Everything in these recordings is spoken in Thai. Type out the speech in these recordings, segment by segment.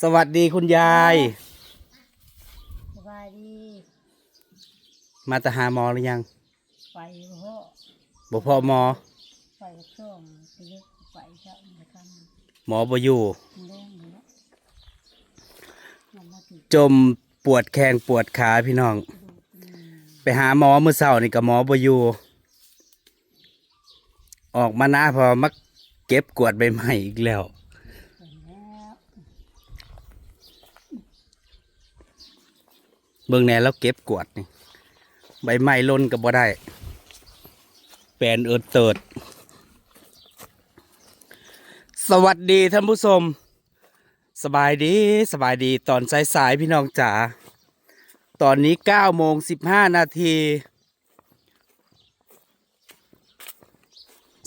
สวัสดีคุณยาย สบายดีมาตหาหมอหรือยังไปเพราะบ่พอหมอ ไปช่วงไปเล็กไปเช้ามาทหมอบ่อยู่ำแรงเลยนะมันมาถึงจมปวดแข้งปวดขาพี่น้องอืมไปหาหมอมื้อเช้านี่ก็หมอบ่อยู่ ออกมาหน้าพอมักเก็บกวาดใบไม้อีกแล้ว เห็นแล้ว เบิ่งแหน่แล้วเก็บกวาดนี่ ใบไม้ล่นก็บ่ได้ แปลนเอิดเติด สวัสดีท่านผู้ชม สบายดีสบายดีตอนสายๆพี่น้องจ๋า ตอนนี้9โมง15นาที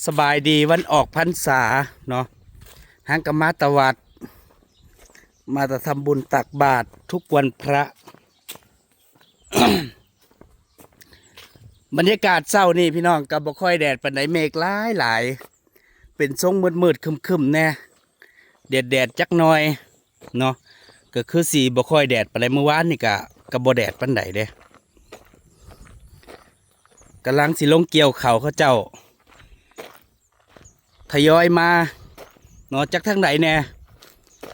สบายดีวันออกพรรษาเนาะห้างกมาตวัด มาจะทำบุญตักบาตรทุกวันพระ บรรยากาศเศร้านี่พี่น้องกับบ่ค่อยแดดปานใดเมฆหลายหลายเป็นทรงมืดมืดๆคึมๆแน่แดดแดดจักหน่อยเนาะก็คือสีบ่ค่อยแดดปานใดเมื่อวานนี่ก็ก็บ่แดดปานใดเด้กำลังสิลงเกี่ยวเขาเขาเจ้าทยอยมาเนาะจากทางไหนแน่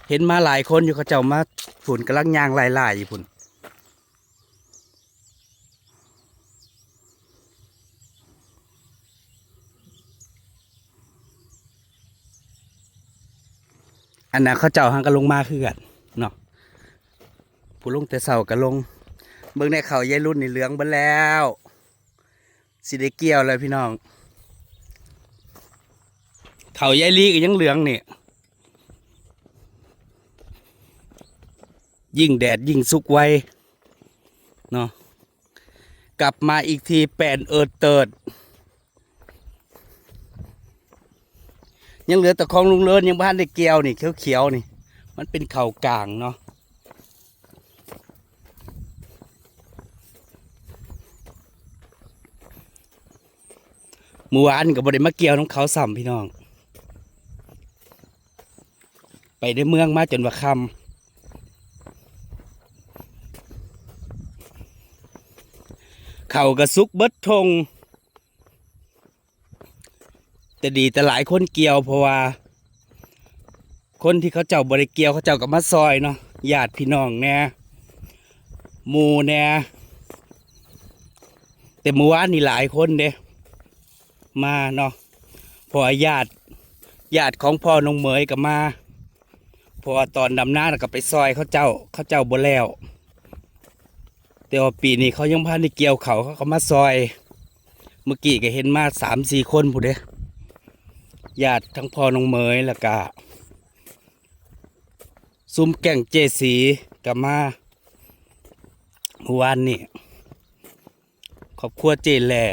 เห็นมาหลายคนอยู่เขาเจ้ามาผุนกำลังยางลายๆอยู่พุ่น อันนั้นเขาเจ้าหังก็ลงมาคือกันเนาะผู้ลงแต่เสาก็ลง เบิ่งในเขายายรุ่นนี่เหลืองเบิ่แล้วสิได้เกี่ยวเลยพี่น้อง เขายายลีก็ยังเหลืองนี่ยิ่งแดดยิ่งสุกไวเนาะกลับมาอีกทีแปนเอิดเติด ยังเหลือแต่ของลุงเลิศยังบ้านได้เกี่ยวนี่เขียวๆนี่ มันเป็นเข่ากลางเนาะเมื่อวานกับบริมาเกี่ยวน้องเขาสัมพี่น้อง ไปได้เมืองมาจนว่าคำเขากระซุกเบิดทง แต่ดีแต่หลายคนเกี่ยวเพราะว่า คนที่เขาเจ้าบริเกี่ยวเขาเจ้ากับมาซอยเนาะญาติพี่น้องแน่หมูแน่แต่เมื่อวานนี่หลายคนเด้มาเนาะพอญาติญาติของพ่อน้องเหมยก็มาพอตอนดำน้าก็ไปซอยเขาเจ้าเขาเจ้าบ่แล้วแต่ว่าปีนี้เขายังพาในเกี่ยวเขาเขาก็มาซอย เมื่อกี้ก็เห็นมาสามสี่คนผู้เด้ ญาติทั้งพ่อน้องเมยแล้วก็ซุ้มแก่งเจสีกับมาเมื่อวานนี่ครอบครัวเจแหล่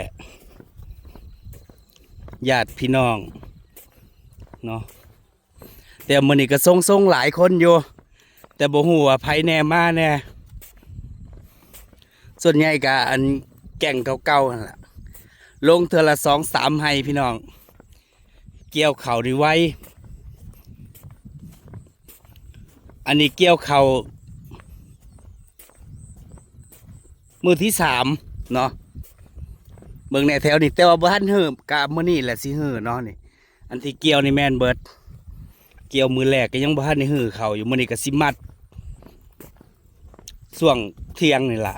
ญาติพี่น้องเนาะแต่มื้อนี้ก็ทรงทรงหลายคนอยู่ แต่บ่ฮู้ว่าไผแน่มาแน่ส่วนใหญ่ก็อันแก่งเก่าๆนั่นล่ะลงเทอละสองสามไฮพี่น้อง เกี่ยวเข่าดีไว้ อันนี้เกี่ยวเข่ามือที่สามเนาะเมืองในแถวนี้แต่ว่าบ้านเหิมกะมื้อนี้แหละสิเหือเนาะนี่ อันที่เกี่ยวนี่แม่นเบิดเกี่ยวมือแรกก็ยังบ้านในหือเขาอยู่มื้อนี้ก็สิมัดช่วงเที่ยงนี่แหละ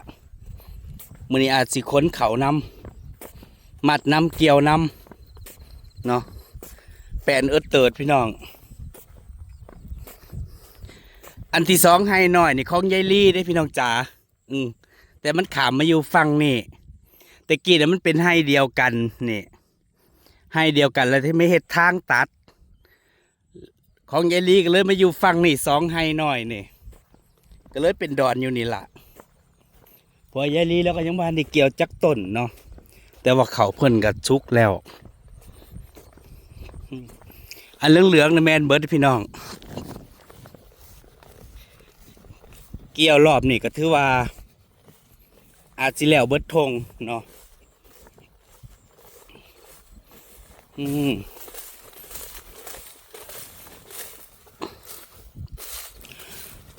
มื้อนี้อาจสิค้นเขานำมัดน้ำเกี่ยวนำเนาะ แปนเอิดเติดพี่น้อง อันที่สองให้หน่อยนี่ของยายลี่ได้พี่น้องจ๋าอืมแต่มันขามมาอยู่ฟังนี่แต่กี้น่ะมันเป็นให้เดียวกันนี่ให้เดียวกันแล้วที่ไม่เห็ดทางตัด ของยายลี่ก็เลยมาอยู่ฟังนี่สองให้หน่อยนี่ก็เลยเป็นดอนอยู่นี่ละพอยายลี่แล้วก็ยังบ้านได้เกี่ยวจักต้นเนาะแต่ว่าเขาเพิ่นก็ชุกแล้ว อันเหลืองๆนะแมนเบิร์ดพี่น้อง เกี่ยวรอบนี่ก็ถือว่า อาจสิแล้วเบิร์ดทงเนาะอืม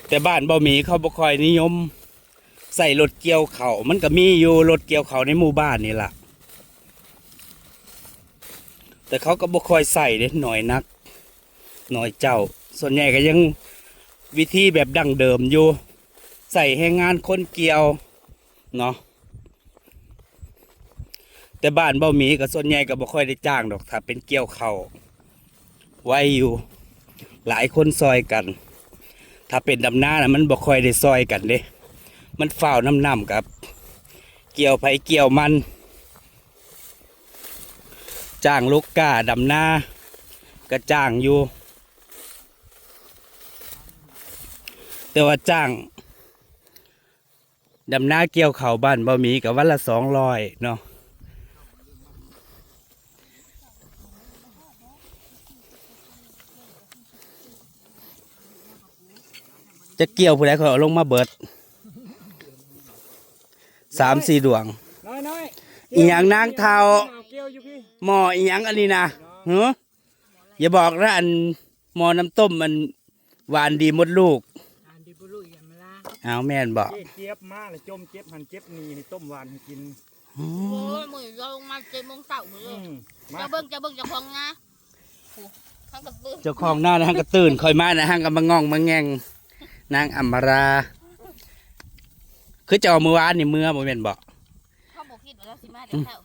แต่บ้านบ่มีเขาบ่ค่อยนิยม ใส่รถเกี่ยวเขามันก็มีอยู่รถเกี่ยวเขาในหมู่บ้านนี่แหละ แต่เขาก็บ่ค่อยใส่เด้หน่อยนัก หน่อยเจ้า ส่วนใหญ่ก็ยังวิธีแบบดั้งเดิมอยู่ ใส่ให้งานคนเกี่ยวเนาะแต่บ้านเบ้าหมีก็ส่วนใหญ่ก็บ่ค่อยได้จ้างดอกถ้าเป็นเกี่ยวเขาไว้อยู่ หลายคนซอยกัน ถ้าเป็นดำนานะมันบ่ค่อยได้ซอยกันเด้มันฝ้าวน้ำน้ำกับ เกี่ยวไผเกี่ยวมัน จ้างลูกก้าดำนาก็จ้างอยู่ แต่ว่าจ้างดำนาเกี่ยวเขาวบ้านบ่มีกับวันละสองร้อยเนาะจะเกี่ยวผู้ใดเขาเอาลงมาเบิดสามสี่ดวงน้อยน้อยอีหยังนางเทาเกี่ยวอยู่พี่หม้ออีหยังอันนี้นะเฮ้อย่าบอกนะอันหม้อน้ำต้มมันหวานดีหมดลูกอ่านดิบุรุอย่ามาลาเอาแม่นบอกเจ๊เจี๊ยบมาเลยจมเจ็บหันเจ็บนี่ให้ต้มหวานให้กินโอ้ยมือลงมาเจ็ดโมงเช้าเลอืยมมาจะเบิ่งจะเบิ่งจะพองนะโอ้ทั้งกระปื้อเจ้าของหน้านะฮะก็ตื่นคอยมานะฮะก็มางองมาแงงนางอัมรา คือจะเอามือวานนี่มือบ่แม่นบอก เขาบอกคิดว่าเราสิมาเดี๋ยวเช้า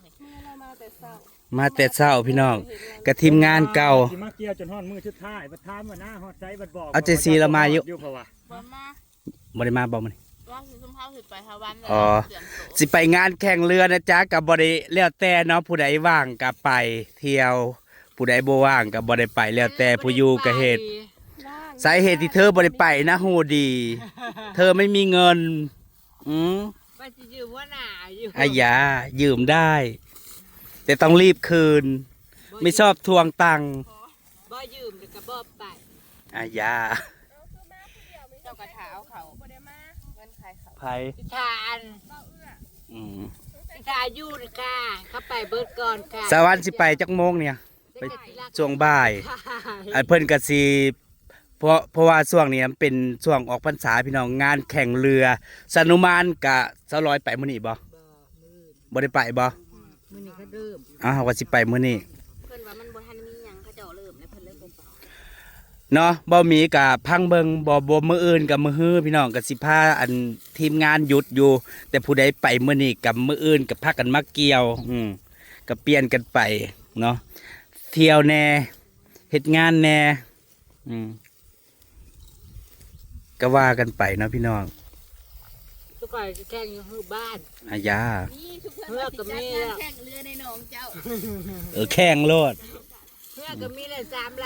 เฮ้ยมา แต่เช้าพี่น้องกับทีมงานเก่า สิมาเกี่ยวจนฮอดมือชุดท้ายบัดทามว่าหน้าฮอดใจบัดบอกเอาเจซีละมาอยู่ อยู่เพราะว่าบ่มาบ่ได้มาบ่มัน ว่าสิซุ่มเฮาสิไปหาวันเลยอ๋อ เตรียมตัวสิไปงานแข่งเรือนะจ๊ะกับบริแล้วแต่เนาะผู้ใดว่างกับไปเที่ยว ผู้ใดบ่ว่างกับบริไปแล้วแต่ผู้อยู่กับเหตุสาเหตุที่เธอบริไปนะฮู้ดี เธอไม่มีเงิน อืมว่าจะยืมว่าหนาอยู่ อายายืมได้ แต่ต้องรีบคืน ไม่ชอบทวงตังค์บ่ยืมเดี๋ยวก็บ่ไปอายาเจ้ากระถาเอาเขาบ่ได้มาเงินใครเขาไผพิธานอืมพิธาอยู่นะค่ะเข้าไปเบิดก่อนค่ะสวรรค์สิไปจักโมงเนี่ย ไปเด็กๆที่รักช่วงบ่ายค่ะอันเพิ่นก็สิเพราะเพราะว่าช่วงนี้มันเป็นช่วงออกพรรษาพี่น้องงานแข่งเรือสนุมานกะสลอยไปมื้อนี้บ่บ่มือบ่ได้ไปบ่ มือนี้ก็เริ่มอ้าวว่าสิไปมื้อนี้เพิ่นว่ามันบ่ทันมีหยังเขาเจ้าเริ่มแล้วเพิ่นเลยบ่ไปเนาะบ่มีกะพังเบิงบ่บ่มื้ออื่นกับมื้อฮื้อพี่น้องก็สิพาอันทีมงานหยุดอยู่ แต่ผู้ใดไปมื้อนี้กับมื้ออื่นก็พากันมาเกี่ยว อืมก็เปลี่ยนกันไปเนาะเที่ยวแน่เฮ็ดงานแน่อืมก็ว่ากันไปเนาะพี่น้องทุ กคนจะแข่งอยู่หือบ้าน อายา นี่ทุกเพิ่นว่าสิจัดงานแข่งเรือในหนองเจ้าเออแข่งโลด เพื่อก็มีเลยสามล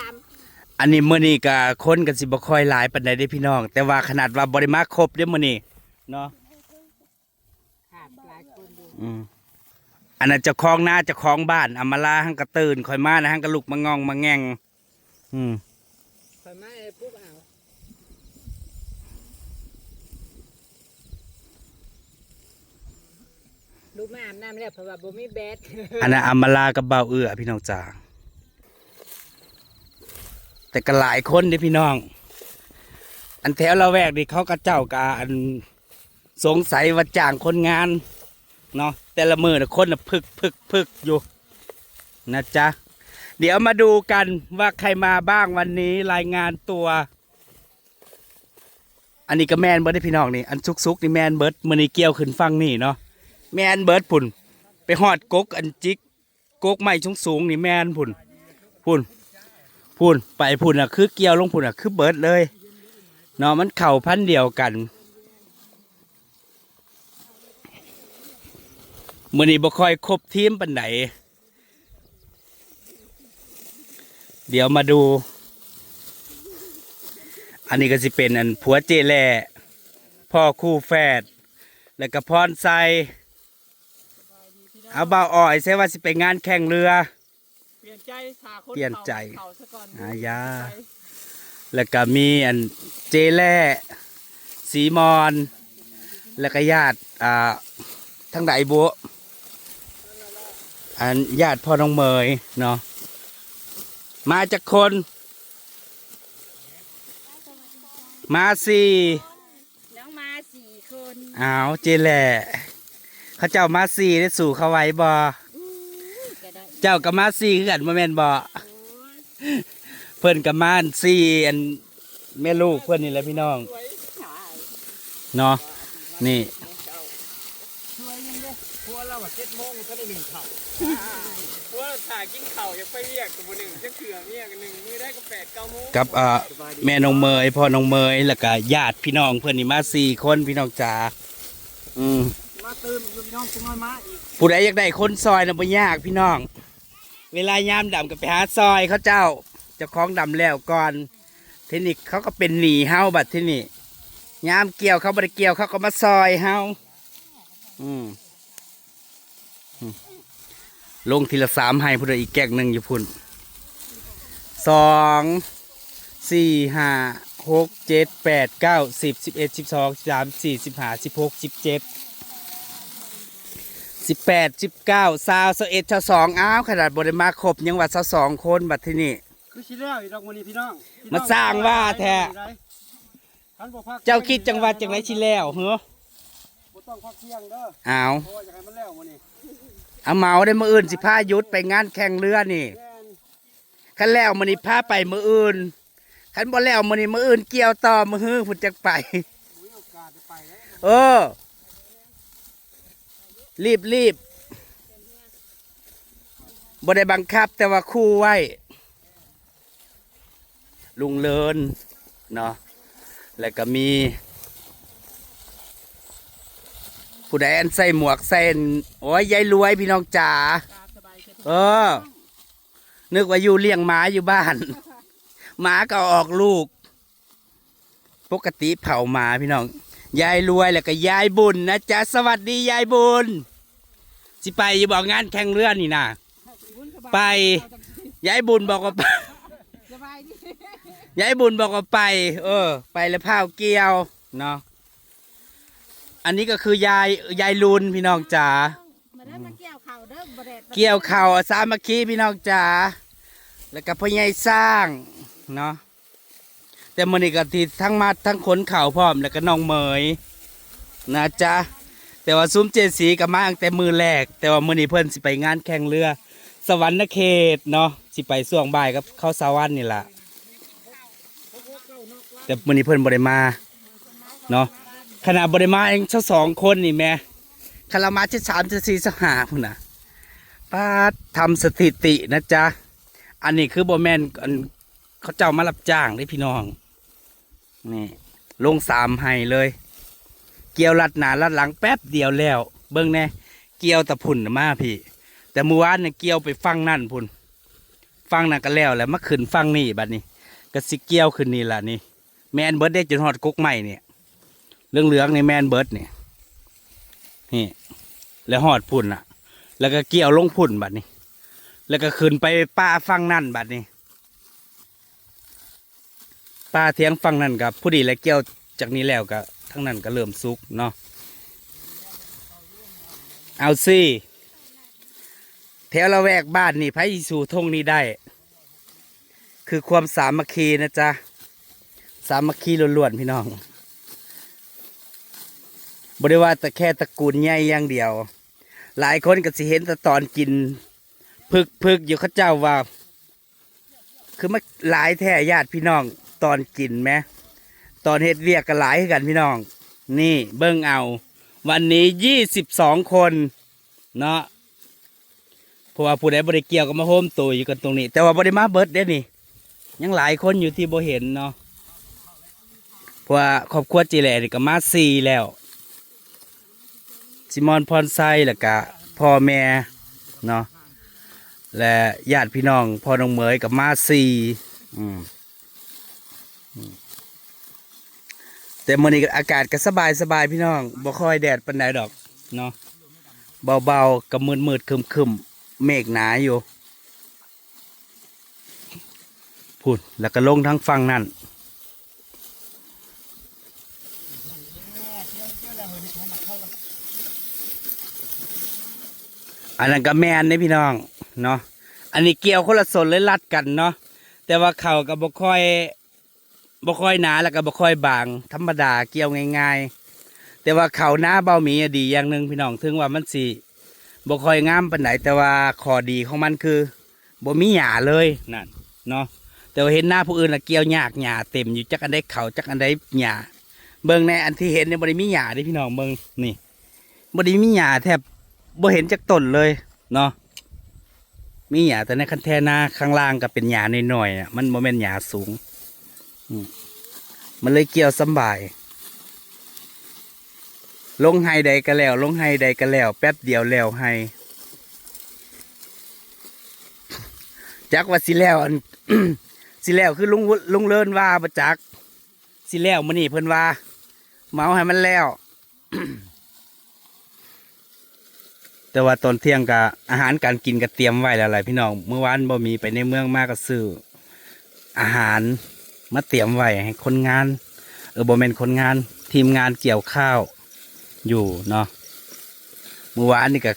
อันนี้มื้อนี้ก็คนกันสิบ่ค่อยหลายปานใดเด้พี่น้อง แต่ว่าขนาดว่าบ่ได้มาครบเด้อมื้อนี้เนาะำค่ะหลายคนดูอืมอันนั้นเจ้าของหน้าเจ้าของบ้านอามาลาหังกระตื่นคอยมานะหังกระลุกมางองมาแงงอืม คอยมาเลยปุ๊บเอา ลูกมาอาบน้ำแล้วเพราะว่าบ่มีแบดอันนั้นอามาลากับเบาเอื้อพี่น้องจ๋าแต่ก็หลายคนเด้พี่น้อง อันแถวละแวกนี่เขาก็เจ้ากาอันสงสัยว่าจ้างคนงานเนาะแต่ละมือน่ะคนน่ะพึกพึกพึกอยู่นะจ๊ะเดี๋ยวมาดูกันว่าใครมาบ้างวันนี้รายงานตัว อันนี้ก็แมนเบิร์ดได้พี่น้องนี่ อันซุกๆนี่แมนเบิร์ดมันนี่เกี่ยวขึ้นฟังนี่เนาะ แมนเบิร์ดพุ่น ไปหอดกกอันจิกกกไม้สูงสูงนี่แมนพุ่นพุ่นพุ่นไปพุ่นอะคือเกี่ยวลงพุ่นอะคือเบิร์ดเลยเนาะมันเข่าพันเดียวกันมื่อนี้บ่คอยครบทีมปันไหนเดี๋ยวมาดู อันนี้ก็สิเป็นอันผัวเจแล่พ่อคู่แฝดแล้วก็พรไซ เอาบ่าวอ้อยใช่ว่าสิไปงานแข่งเรือ เปลี่ยนใจหาคนเปลี่ยนใจ เข่าซะก่อนอายา แล้วก็มีอันเจแล่สีมอน แล้วก็ญาติอ่าทั้งไหนบุอันญาติพ่อน้องเมยเนาะมาจากคน มาสี่น้องมาสี่คนอ้าวเจแหละ เขาเจ้ามาสี่ได้สู่เขาไว้บ่ก็ได้เจ้ากับมาสี่คือกันบ่แม่นบ่โอ้ยเพิ่นกับมาสี่อันแม่ลูกเพิ่นนี่แหละพี่น้องสวยขายเนาะนี่ช่วยยังเด้พวกเราว่าเจ็ดโมงก็ได้หนึ่งเข่าพวกเราถ่ายกินเข่าอยากไปเรียกกับหนึ่งจะเขื่อเรียกหนึ่งมือได้ก็แปดเก้าโมงกับเอ่อแม่น้องเมยพ่อน้องเมยแล้วก็ญาติพี่น้องเพิ่นนี่มาสี่คนพี่น้องจ๋าอืม มาตื่นพี่น้องตุ้งน้อยมาอีกผู้ใดอยากได้คนซอยน่ะบ่ยากพี่น้อง เวลายามดำก็ไปหาซอยเขาเจ้าเจ้าของดำแล้วก่อนเทคนิคเขาก็เป็นหนีเฮาบัดที่นี่ยามเกี่ยวเขาบ่ได้เกี่ยวเขาก็มาซอยเฮาอืมอืมลงทีละสามให้ผู้ใดอีกแก๊กหนึ่งอยู่พุ่นสองสี่ห้าหกเจ็ดแปดเก้าสิบสิบเอ็ดสิบสองสิบสามสี่สิบห้าสิบหกสิบเจ็ด สิบแปดสิบเก้าสาวสเอ็ดชาสองอ้าวขนาดบริมาครบยังว่าสาวสองคนบัดที่นี่คือชิแล้วอีดอกวันนี้พี่น้องมาสร้างว่าแท้ท่านบอกพักเจ้าคิดจังหวัดจังไรชิแล้วเหรอบ่ต้องพักเที่ยงเด้ออ้าวเพราะว่าอยากให้มันแล้ววันนี้เอาเมาได้มืออื่นสิพายุดไปงานแข่งเรือนี่แม่นคันแล้วมันนี่พาไปมืออื่นคันบ่แล้วมันนี่มืออื่นเกี่ยวต่อมือฮื้อพุ่นจักไป มีโอกาสได้ไปแล้วเออ รีบรีบบ่ได้บังคับแต่ว่าคู่ไว้ ลุงเลินเนาะแล้วก็มี ผู้ใดอันใส่หมวกใส่อันโอ้ยยายรวยพี่น้องจ๋าเออ นึกว่าอยู่เลี้ยงหมาอยู่บ้านหมาก็ออกลูก ปกติเผาหมาพี่น้อง ยายรวยแล้วก็ยายบุญนะจ๊ะสวัสดียายบุญ สิไปอยู่บอกงานแข่งเรือนี่นะไปยายบุญบอกว่าไปสบายดียายบุญบอกว่าไป เออ ไปแล้วพาวเกี่ยวเนาะอันนี้ก็คือยายยายลุนพี่น้องจ๋ามาได้มาเกี่ยวเข่าเด้อบ่แดดเกี่ยวเข่าวสามัคคีพี่น้องจ๋าแล้วก็พ่อใหญ่สร้างเนาะ แต่มันนี่ก็ทีทั้งมัดทั้งขนเข่าวพร้อมแล้วก็น้องเหมยนะจ๊ะแต่ว่าซุ้มเจดสีกับมาตั้งแต่มือแรก แต่ว่ามือนี้เพิ่นสิไปงานแข่งเรือ สวรรค์เขตเนาะสิไปส่วงบ่ายกับเข้าสวรรค์นี่ล่ะแต่มือนี้เพิ่นบ่ได้มาเนาะขนาดบ่ได้มาเองเช่าสองคนนี่แม่คารามาที่สามที่สี่สหาพุ่นน่ะป้าทำสถิตินะจ๊ะอันนี้คือโบแมนอันเขาเจ้ามารับจ้างได้พี่น้อง นี่ลงสามให้เลย เกี่ยวลัดหนาลัดหลังแป๊บเดียวแล้ว เบิ้งแน่เกี่ยวตะพุ่นมาพี่ แต่เมื่อวานเนี่ยเกี่ยวไปฟังนั่นพุ่นฟังนั่นก็แล้วแหล้วมาขึ้นฟังนี่บัดนี้ก็สิเกี่ยวขึ้นนี่ล่ะนี่ แมนเบิร์ดได้จนหอดกุกใหม่เนี่ยเรื่องเหลืองในแมนเบิร์ดเนี่ยนี่แล้วหอดพุ่นอะ แล้วก็เกี่ยวลงพุ่นบัดนี้ แล้วก็ขึ้นไปป่าฟังนั่นบัดนี้ ป่าเทียงฟังนั่นกับผู้ดีและเกี่ยวจากนี้แล้วก็ทั้งนั้นก็เริ่มสุกเนาะเอาสิแถวละแวกบ้านนี่ไผสิสู่ทงนี้ได้ คือความสามัคคีนะจ๊ะ สามัคคีล้วนๆพี่น้องบริว่าแต่แค่ตระกูลใหญ่อย่างเดียว หลายคนก็สิเห็นแต่ตอนกินพึกพึกอยู่เขาเจ้าว่า คือมาหลายแท้ญาติพี่น้อง ตอนกินไหมตอนเฮ็ดเวียกก็หลายกันพี่น้อง นี่เบิ่งเอา วันนี้ยี่สิบสองคนเนาะเพราะว่าผู้ใดบริเกี่ยวก็มาโฮมตัวอยู่กันตรงนี้ แต่ว่าบริมาเบิร์ดเด้นี่ ยังหลายคนอยู่ที่โบเห็นเนาะเพราะว่าครอบครัวจีแหล่นี่ก็มาสี่แล้วซิมอนพรไซแล้วก็พ่อแม่เนาะและญาติพี่น้องพ่อน้องเหมยกับมาซีอืมอืม แต่มื้อนี้ก็อากาศก็สบายสบายพี่น้องบ่ค่อยแดดปานใดดอกเนาะเบาๆกับมืดๆครึมๆเมฆหนาอยู่พูดแล้วก็ลงทั้งฝั่งนั่นอันนั้นก็แมนนี่พี่น้องเนาะอันนี้เกี่ยวคนละสนเลยรัดกันเนาะแต่ว่าเขาก็บ่ค่อย บ่ค่อยหนาแล้วก็บ่ค่อยบาง ธรรมดาเกี่ยวง่ายๆ แต่ว่าเขาหน้าเบาหมีดีอย่างหนึ่งพี่น้องถึงว่ามันสิบ่ค่อยงามปานไหนแต่ว่าข้อดีของมันคือบ่มีหญ้าเลยนั่นเนาะแต่ว่าเห็นหน้าผู้อื่นละเกี่ยวยากหญ้าเต็มอยู่จักอันใดเขาจักอันใดหญ้าเบิ่งในอันที่เห็นเนี่ยบ่ได้มีหญ้าเด้พี่น้องเบิ่งนี่บ่ได้มีหญ้าแทบบ่เห็นจักต้นเลยเนาะมีหญ้าแต่ในคันแทหน้าข้างล่างก็เป็นหญ้าน้อยๆอะมันบ่แม่นหญ้าสูง มันเลยเกี่ยวสบาย ลงไฮใดก็แล้ว ลงไฮใดก็แล้ว แป๊บเดียวแล้วไฮจักว่าสิแล้วอันสิแล้วคือลุงลุงเลินว่าประจัก สิแล้วมันนี่เพิ่นว่า เมาให้มันแล้ว แต่ว่าตอนเที่ยงกะอาหารการกินก็เตรียมไว้แล้วหละพี่น้อง เมื่อวานบ่มีไปในเมืองมากก็ซื้ออาหาร มาเตรียมไว้ให้คนงาน เออบอมเมนคนงานทีมงานเกี่ยวข้าวอยู่เนาะเมื่อวานนี่ก็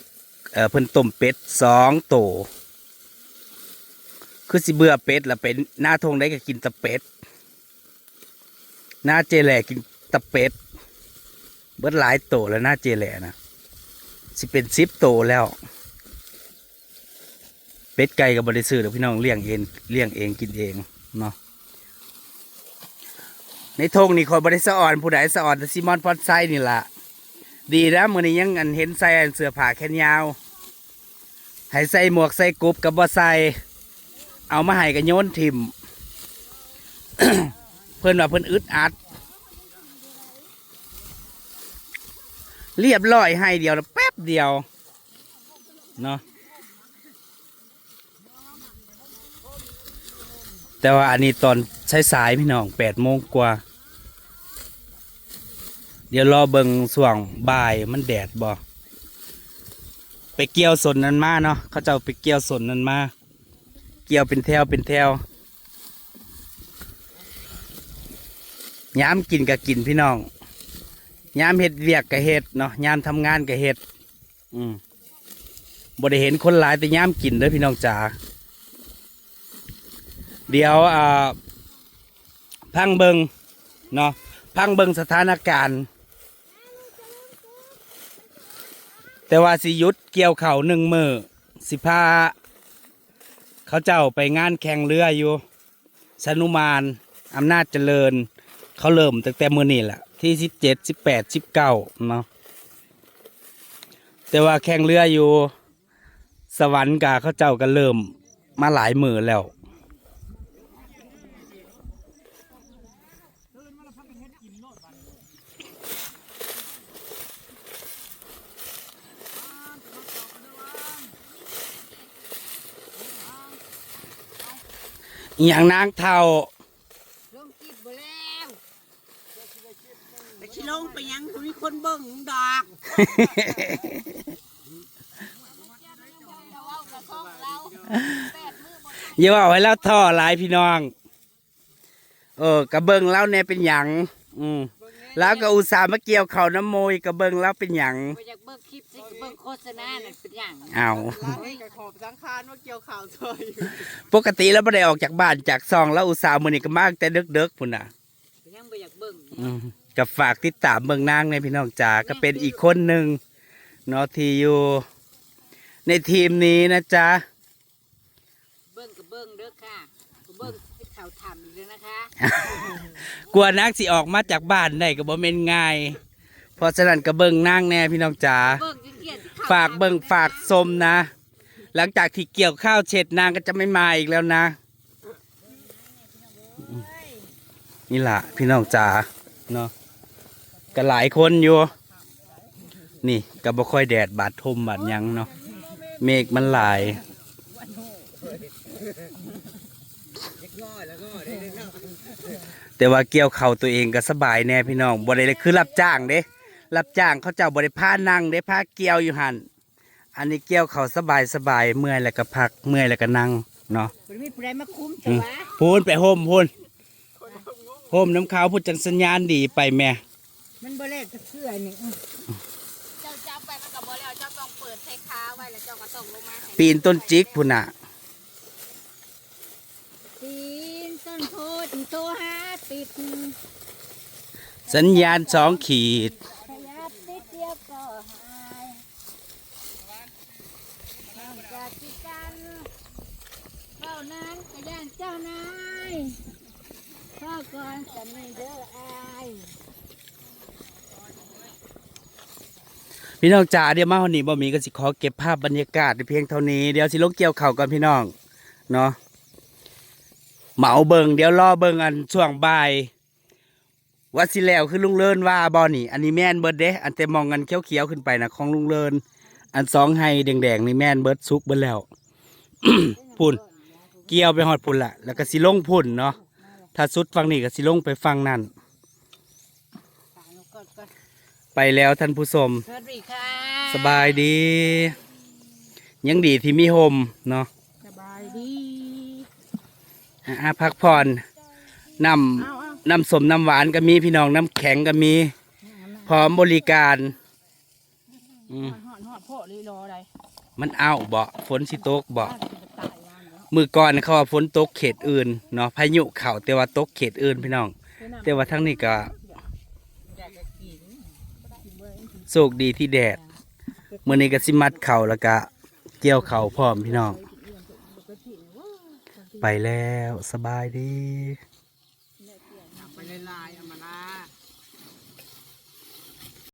เออเพิ่นต้มเป็ดสองโต คือสิเบื่อเป็ดละเป็นหน้าทงได้ก็กินตะเป็ดหน้าเจแหล่กินตะเป็ดเบิดหลายโตแล้วหน้าเจแหล่นะสิเป็นซิปโตแล้ว เป็ดไก่กับบริสุทธิ์พี่น้องเลี้ยงเองเลี้ยงเองกินเองเนาะ ในทงนี่คอยบริสะอ่อนผู้ใดสะอ่อนแต่ซิมอนพอดไซนี่ล่ะ ดีนะมือนี้ยังอันเห็นใส่อันเสื้อผ้าแขนยาวให้ใส่หมวกใส่กรุบกับบ่ใส่เอามาให้กันโยนทิมเพื่อนว่าเพื่อนอึดอัด เรียบร้อยให้เดียวแล้วแป๊บเดียวเนาะแต่ว่าอันนี้ตอนสายๆพี่น้องแปดโมงกว่า เดี๋ยวรอเบิงส่วงบ่ายมันแดดบ่ไปเกี่ยวสนนั้นมาเนาะเขาจะไปเกี่ยวสนนั้นมา เกี่ยวเป็นแถวเป็นแถวย้มกินกับกินพี่น้องย้มเห็ดเวียกกับเห็ดเนาะย้มทำงานกับเห็ด อืมบ่ได้เห็นคนหลายแต่ย้มกินเด้อพี่น้องจ๋าเดี๋ยวอ่าพังเบิงเนาะพังเบิงสถานการณ์ แต่ว่าสิยุดเกี่ยวเข่าหนึ่งมือสิพาเขาเจ้าไปงานแข่งเรืออยู่สนุมานอำนาจเจริญ เขาเริ่มตั้งแต่มือนี่แหละที่สิบเจ็ดสิบแปดสิบเก้าเนาะแต่ว่าแข่งเรืออยู่ สวรรค์กาเขาเจ้าก็เริ่มมาหลายมือแล้ว อหย่างนางเท่าลงกิบบ่แล้วไปชิลงไปยังคุณมีคนเบิ่งดอกอย่าว่าให้เราท่อหลายพี่น้อง เออกระเบิงแล้วเนี่ยเป็นหยัง อืม แล้วก็อุตส่าห์มาเกี่ยวเขาวน้ำโมยกระเบิงแล้วเป็นหยังบ่อยากเบิ่งคลิปสิเบิ่งโฆษณานั่นเป็นหยังเอาร้านนี้กับขอบสังคารว่าเกี่ยวข่าวซอยปกติแล้วไม่ได้ออกจากบ้านจากซองแล้วอุตส่าห์มือนี่ก็มากแต่เด็กๆพุ่นน่ะเป็นหยังบ่อยากเบิ่งอืมกับฝากติดตามเบิงนางในพี่น้องจ๋าก็เป็นอีกคนหนึ่งเนาะที่อยู่ในทีมนี้นะจ๊ะ เบิ่งก็เบิ่งเด้อค่ะ ทำอีกเลยนะคะกลัวนักสิออกมาจากบ้านได้ก็บ่แม่นง่ายเพราะฉะนั้นก็เบิ่งนางแน่พี่น้องจ๋าเบิ่งเกลียดๆข่วฝากเบิ่งฝากชมนะ หลังจากที่เกี่ยวข้าวเช็ดนางก็จะไม่มาอีกแล้วนะ นี่ล่ะพี่น้องจ๋าเนาะก็หลายคนอยู่ นี่ก็บ่ค่อยแดดบาดทมบาดหยังเนาะเมฆมันหลาย แต่ว่าเกี่ยวเข่าวตัวเองก็สบายแน่พี่น้องบ่ได้เลยคือรับจ้างเด้ รับจ้างเขาเจ้าบริพานั่งได้พาเกี่ยวอยู่หันอันนี้เกี่ยวเขาสบายสบายเมื่อยแล้วก็พักเมื่อยแล้วก็นั่งเนาะบ่มีผู้ใดมาคุ้มอืจ้ะมวะพูนไปโฮมพูนโฮมน้ำขาวพูดจังสัญญาณดีไปแม่ มันบ่แลกกับเสื้อนี่อื้อเจ้าจับไปมันกับบ่แล้วเจ้าต้องเปิดใช้ค้าไว้แล้วเจ้าก็ต้องลงมาให้ปีนต้นจิกพุ่นน่ะปีนต้นโพดดโทรหา ติดสัญญาณสองขีด ขยับติดเดียวก็หายน้องจากที่กันเท่านั้นก็ย่านเจ้านายพ่อก่อนจะไม่เด้ออายพี่น้องจ๋าเดี๋ยวมาวันนี้บ่มีก็สิขอเก็บภาพบรรยากาศเพียงเท่านี้เดี๋ยวสิลงเกี่ยวเข่าวกันพี่น้องเนาะ เหมาเบิงเดี๋ยวรอเบิงอันช่วงบ่ายว่าสิแล้วคือลุงเลินว่าบอนี่ อันนี้แม่นเบิร์ดเด้อันแต่มองกันเขียวๆขึ้นไปนะของลุงเลินอันสองไฮแดงๆนี่แม่นเบิร์ดซุกเบิร์ดแล้วพุ่นเกี่ยวไปหอดพุ่นละแล้วก็สิลงพุ่นเนาะถ้าสุดฟังนี่ก็สิลงไปฟังนั่นฝากหนูก่อนก่อนไปแล้วท่านผู้ชมสวัสดีค่ะสบายดี ยังดีที่มีโฮมเนาะสบายดี อะพักผ่อนน้เอาเอาำน้ำสมน้ำหวานก็มีพี่น้องน้ำแข็งก็มี พร้อมบริการอืมหอดหอดพ่อเลยรออะไรมันเอาเบาฝนสิตกเบาบ้านจะตายวันเนาะมือก่อนเขาว่าฝนตกเขตอื่นเนาะพายุเข่าแต่ว่าตกเขตอื่นพี่น้อง แต่ว่าทั้งนี้ก็อยากจะกินโชคดีที่แดดเมื่อนี้ก็สิมัดเข่าแล้วก็เกี่ยวเข่าพร้อมพี่น้อง ไปแล้วสบายดี ไปเลยลาย